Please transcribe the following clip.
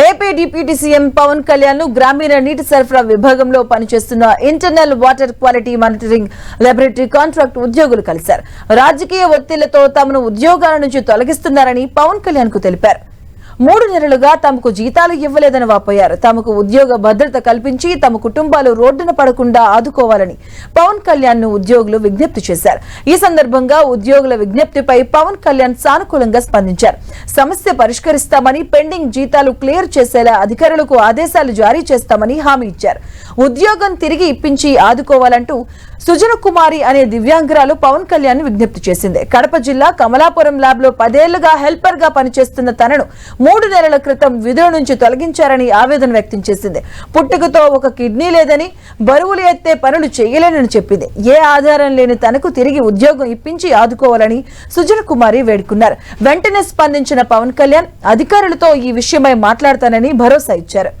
AP deputy CM Pawan కళ్యాణ్ను గ్రామీణ నీటి సరఫరా విభాగంలో పనిచేస్తున్న internal water quality monitoring laboratory contract ఉద్యోగులు కలిశారు. రాజకీయ ఒత్తిళ్ళతో తమను ఉద్యోగాల నుంచి తొలగిస్తున్నారని పవన్ కళ్యాణ్కు తెలిపారు. మూడు నెలలుగా తమకు జీతాలు ఇవ్వలేదని వాపోయారు. తమకు ఉద్యోగ భద్రత కల్పించి తమ కుటుంబాలు రోడ్డున పడకుండా ఆదుకోవాలని పవన్ కళ్యాణ్ను ఉద్యోగులు విజ్ఞప్తి చేశారు. ఈ సందర్భంగా ఉద్యోగుల విజ్ఞప్తిపై పవన్ కళ్యాణ్ సానుకూలంగా స్పందించారు. సమస్య పరిష్కరిస్తామని పెండింగ్ జీతాలు క్లియర్ చేసేలా అధికారులకు ఆదేశాలు జారీ చేస్తామని హామీ ఇచ్చారు. ఉద్యోగం తిరిగి ఇప్పించి ఆదుకోవాలంటూ సుజన కుమారి అనే దివ్యాంగురాలు పవన్ కళ్యాణ్ విజ్ఞప్తి చేసింది. కడప జిల్లా కమలాపురం ల్యాబ్లో పదేళ్ళుగా హెల్పర్గా పనిచేస్తున్న తనను మూడు నెలల క్రితం విధుల నుంచి తొలగించారని ఆవేదన వ్యక్తం చేసింది. పుట్టుకతో ఒక కిడ్నీ లేదని బరువులు ఎత్తే పనులు చేయలేనని చెప్పింది. ఏ ఆధారం లేని తనకు తిరిగి ఉద్యోగం ఇప్పించి ఆదుకోవాలని సుజన కుమారి వేడుకున్నారు. వెంటనే స్పందించిన పవన్ కళ్యాణ్ అధికారులతో ఈ విషయమై మాట్లాడతానని భరోసా ఇచ్చారు.